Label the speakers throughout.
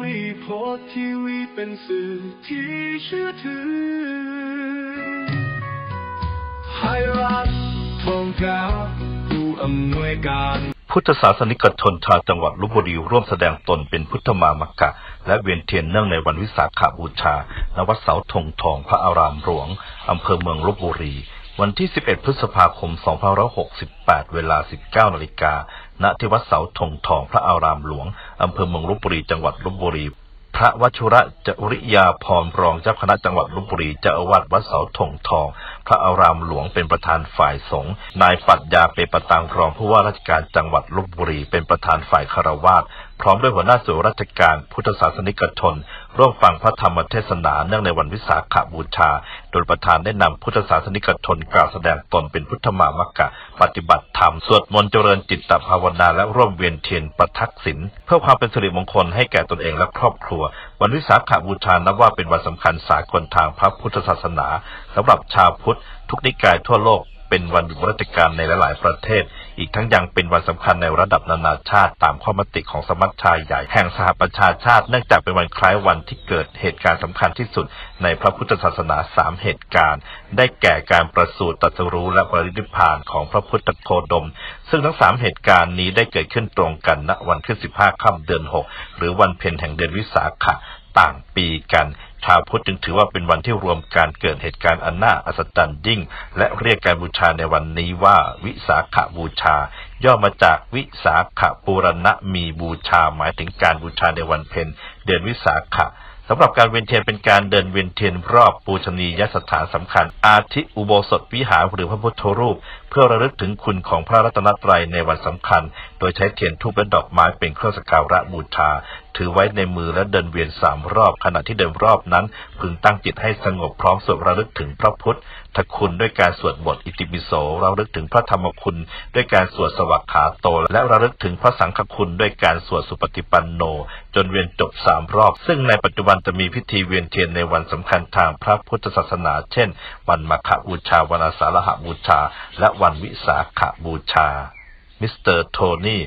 Speaker 1: วีโพสทีวีเป็นสื่อที่เชื่อถือไทยรัฐทองกาผู้อำนวยการ
Speaker 2: พุทธศาสนิกชนชาวจังหวัดลบบุรีร่วมแสดงตนเป็นพุทธมามกะ และเวียนเทียนเนื่องในวันวิสาขบูชาณวัดเสาธงทองพระอารามหลวงอำเภอเมืองลบบุรี วันที่ 11 พฤษภาคม 2568 เวลา 19 นาฬิกา ณ ที่วัดเสาธงทอง พระอารามหลวง อำเภอเมืองลบบุรี จังหวัดลบบุรี พระวชุระจริยาพรรองเจ้าคณะจังหวัดลบบุรีเจ้าอาวาสวัดเสาธงทอง พระอารามหลวงเป็นประธานฝ่ายสงฆ์ นายปรัดยาเปรปตังรองผู้ว่าราชการจังหวัดลบบุรี เป็นประธานฝ่ายคารวาสพร้อมด้วยหัวหน้าส่วนราชการพุทธศาสนิกชน ร่วมฟังพระธรรมเทศนาเนื่องในวันวิสาขบูชา โดยประธานได้นำพุทธศาสนิกชนกล่าวแสดงตนเป็นพุทธมามกะ ปฏิบัติธรรม สวดมนต์เจริญจิตตภาวนาและร่วมเวียนเทียนประทักษิณเพื่อความเป็นสิริมงคลให้แก่ตนเองและครอบครัว วันวิสาขบูชานับว่าเป็นวันสำคัญสากลทางพระพุทธศาสนาสำหรับชาวพุทธ ทุกนิกายทั่วโลกเป็นวันหยุดราชการในหลาย ๆ ประเทศ อีกทั้งยังเป็นวันสำคัญในระดับนานาชาติ ตามข้อมติของสมัชชาใหญ่แห่งสหประชาชาติ เนื่องจากเป็นวันคล้ายวันที่เกิดเหตุการณ์สำคัญที่สุดในพระพุทธศาสนาสามเหตุการณ์ ได้แก่การประสูติตรัสรู้และปรินิพานของพระพุทธโคดม ซึ่งทั้งสามเหตุการณ์นี้ได้เกิดขึ้นตรงกันณวันขึ้น15ค่ำเดือน6หรือวันเพ็ญแห่งเดือนวิสาขะต่างปีกันชาวพุทธจึงถือว่าเป็นวันที่รวมการเกิดเหตุการณ์อันน่าอัศจรรย์ยิ่ง และเรียกการบูชาในวันนี้ว่าวิสาขบูชา ย่อมาจากวิสาขบูรณะมีบูชาหมายถึงการบูชาในวันเพ็ญเดือนวิสาขะ สำหรับการเวียนเทียนเป็นการเดินเวียนเทียนรอบปูชนียสถานสำคัญ อาทิอุโบสถวิหารหรือพระพุทธรูป เพื่อระลึกถึงคุณของพระรัตนตรัยในวันสำคัญ โดยใช้เทียนธูปและดอกไม้เป็นเครื่องสักการะบูชา ถือไว้ในมือและเดินเวียนสามรอบ ขณะที่เดินรอบนั้น พึงตั้งจิตให้สงบพร้อมสวดระลึกถึงพระพุทธคุณด้วยการสวดบทอิติปิโสระลึกถึงพระธรรมคุณ ด้วยการสวดสวักขาโต และระลึกถึงพระสังฆคุณด้วยการสวดสุปฏิปันโน จนเวียนจบสามรอบ ซึ่งในปัจจุบันันจะมีพิธีเวียนเทียนในวันสำคัญทางพระพุทธศาสนา เช่น วันมาฆบูชา วันอาสาฬหบูชา และวันวิสาขบูชา มิสเตอร์โทนี่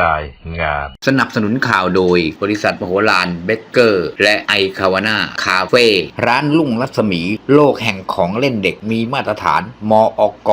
Speaker 2: รายงาน
Speaker 3: สนับสนุนข่าวโดย บริษัทมโหฬารเบเกอร์ และไอคาวาน่าคาเฟ่ร้านลุ่งรัศมี โลกแห่งของเล่นเด็กมีมาตรฐาน มอก